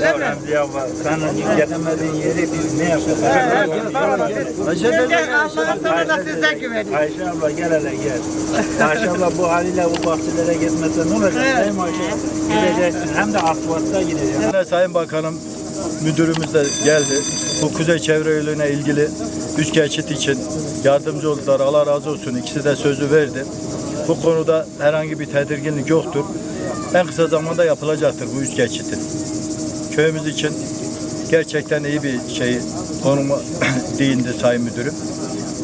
gelemem. Ya senin gelemediğin yeri biz ne yapacağız? Allah'ın sonuna size güveniyorum. Ayşe abla gel hele gel. Ayşe abla bu haliyle bu bahçelere gitmese ne olacak? Değil mi Ayşe? Gideceksin. Hem de asfaltta gideceksin. Yine Sayın Bakanım müdürümüz de geldi. Bu Kuzey Çevre Yolu'na ilgili üç geçit için yardımcı oldular. Allah razı olsun. İkisi de sözü verdi. Bu konuda herhangi bir tedirginlik yoktur. En kısa zamanda yapılacaktır bu üç geçitin. Köyümüz için gerçekten iyi bir şey konumu değindi Sayın Müdürüm.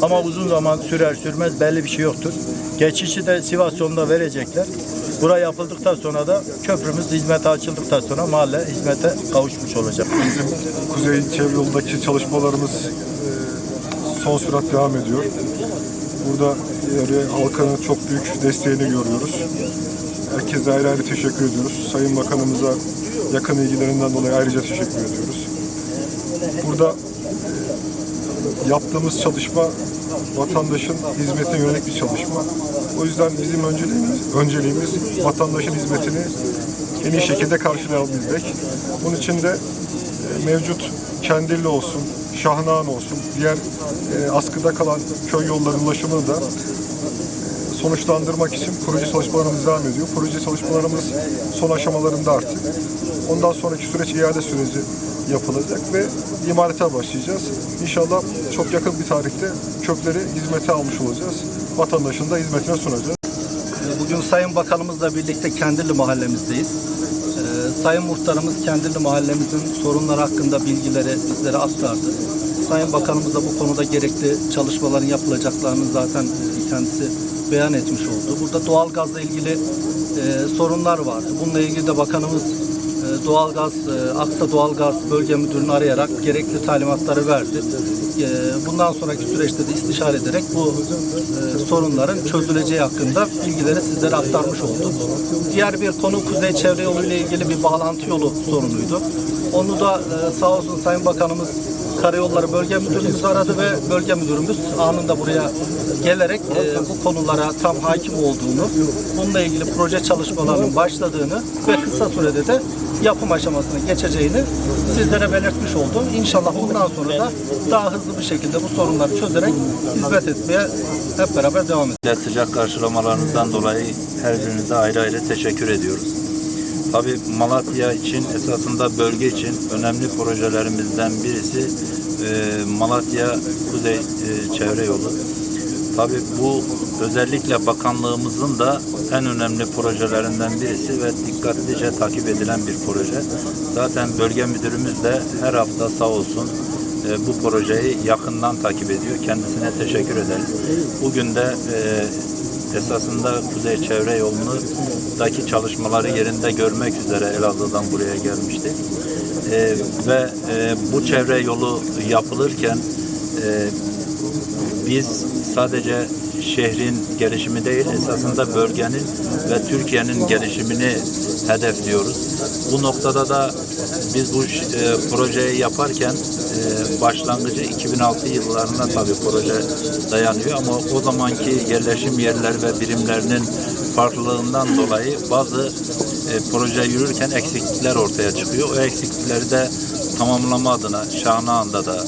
Ama uzun zaman sürer sürmez belli bir şey yoktur. Geçişi de Sivas yolunda verecekler. Bura yapıldıktan sonra da köprümüz hizmete açıldıktan sonra mahalle hizmete kavuşmuş olacak. Bizim Kuzey Çevre Yolu'ndaki çalışmalarımız e, son sürat devam ediyor. Burada yeri halkının çok büyük desteğini görüyoruz. Herkese ayrı ayrı teşekkür ediyoruz. Sayın Bakanımıza yakın ilgilerinden dolayı ayrıca teşekkür ediyoruz. Burada e, yaptığımız çalışma vatandaşın hizmetine yönelik bir çalışma. O yüzden bizim önceliğimiz, önceliğimiz vatandaşın hizmetini en iyi şekilde karşılayabilmek. Bunun için de e, mevcut Kendirli olsun, Şahnağan olsun, diğer e, askıda kalan köy yolları ulaşımını da sonuçlandırmak için proje çalışmalarımız devam ediyor. Proje çalışmalarımız son aşamalarında artık. Ondan sonraki süreç iade süreci yapılacak ve imarete başlayacağız. İnşallah çok yakın bir tarihte kökleri hizmete almış olacağız. Vatandaşın da hizmetine sunacağız. Bugün Sayın Bakanımızla birlikte Kendirli mahallemizdeyiz. Ee, Sayın Muhtarımız Kendirli mahallemizin sorunları hakkında bilgileri bizlere aktardı. Sayın Bakanımız da bu konuda gerekli çalışmaların yapılacaklarını zaten e, kendisi beyan etmiş oldu. Burada doğalgazla ilgili e, sorunlar vardı. Bununla ilgili de Bakanımız e, doğalgaz, e, Aksa Doğalgaz Bölge Müdürünü arayarak gerekli talimatları verdi. E, bundan sonraki süreçte de istişare ederek bu e, sorunların çözüleceği hakkında bilgileri sizlere aktarmış olduk. Diğer bir konu Kuzey Çevre Yolu ile ilgili bir bağlantı yolu sorunuydu. Onu da e, sağ olsun Sayın Bakanımız Karayolları Bölge Müdürümüz aradı ve Bölge Müdürümüz anında buraya gelerek e, bu konulara tam hakim olduğunu, bununla ilgili proje çalışmalarının başladığını ve kısa sürede de yapım aşamasına geçeceğini sizlere belirtmiş oldum. İnşallah bundan sonra da daha hızlı bir şekilde bu sorunları çözerek hizmet etmeye hep beraber devam edeceğiz. sıcak karşılamalarınızdan dolayı her birinize ayrı ayrı teşekkür ediyoruz. Tabii Malatya için esasında bölge için önemli projelerimizden birisi e, Malatya Kuzey e, Çevre Yolu. Tabii bu özellikle bakanlığımızın da en önemli projelerinden birisi ve dikkatlice takip edilen bir proje. Zaten bölge müdürümüz de her hafta sağ olsun e, bu projeyi yakından takip ediyor. Kendisine teşekkür ederiz. Bugün de e, esasında Kuzey Çevre Yolu'ndaki çalışmaları yerinde görmek üzere Elazığ'dan buraya gelmişti. E, ve e, bu çevre yolu yapılırken e, biz sadece şehrin gelişimi değil, esasında bölgenin ve Türkiye'nin gelişimini hedefliyoruz. Bu noktada da biz bu e, projeyi yaparken e, başlangıcı 2006 yıllarına tabii proje dayanıyor ama o zamanki yerleşim yerleri ve birimlerinin farklılığından dolayı bazı e, proje yürürken eksiklikler ortaya çıkıyor. O eksiklikleri de tamamlama adına Şahnağan'da da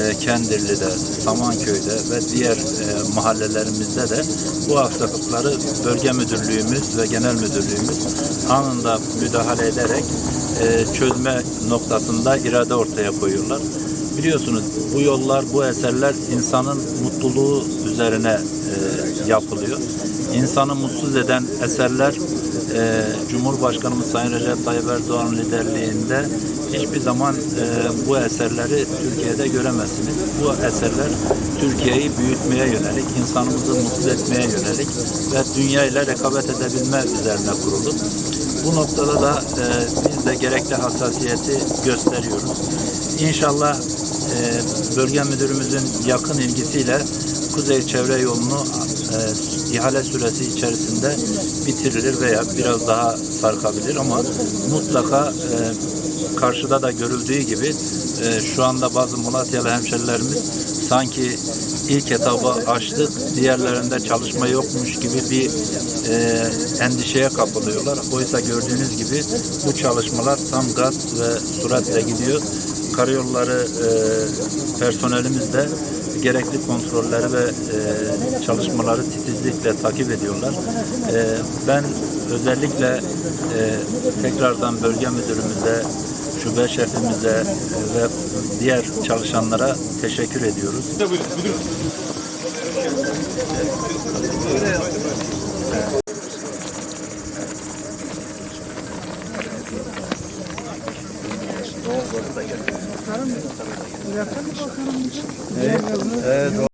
e, Kendirli'de, Samanköy'de ve diğer e, mahallelerimizde de bu aksaklıkları bölge müdürlüğümüz ve genel müdürlüğümüz anında müdahale ederek e, çözme noktasında irade ortaya koyuyorlar. Biliyorsunuz bu yollar, bu eserler insanın mutluluğu üzerine e, yapılıyor. İnsanı mutsuz eden eserler e, Cumhurbaşkanımız Sayın Recep Tayyip Erdoğan liderliğinde hiçbir zaman e, bu eserleri Türkiye'de göremezsiniz. Bu eserler Türkiye'yi büyütmeye yönelik, insanımızı mutlu etmeye yönelik ve dünya ile rekabet edebilme üzerine kurulu. Bu noktada da e, biz de gerekli hassasiyeti gösteriyoruz. İnşallah bölge müdürümüzün yakın ilgisiyle Kuzey Çevre Yolu'nu e, ihale süresi içerisinde bitirilir veya biraz daha sarkabilir ama mutlaka e, karşıda da görüldüğü gibi e, şu anda bazı Malatyalı hemşerilerimiz sanki ilk etabı açtık, diğerlerinde çalışma yokmuş gibi bir e, endişeye kapılıyorlar. Oysa gördüğünüz gibi bu çalışmalar tam gaz ve süratle gidiyor. Karayolları e, personelimiz de gerekli kontrolleri ve e, çalışmaları titizlikle takip ediyorlar. E, ben özellikle e, tekrardan bölge müdürümüze, şube şefimize e, ve diğer çalışanlara teşekkür ediyoruz. Evet,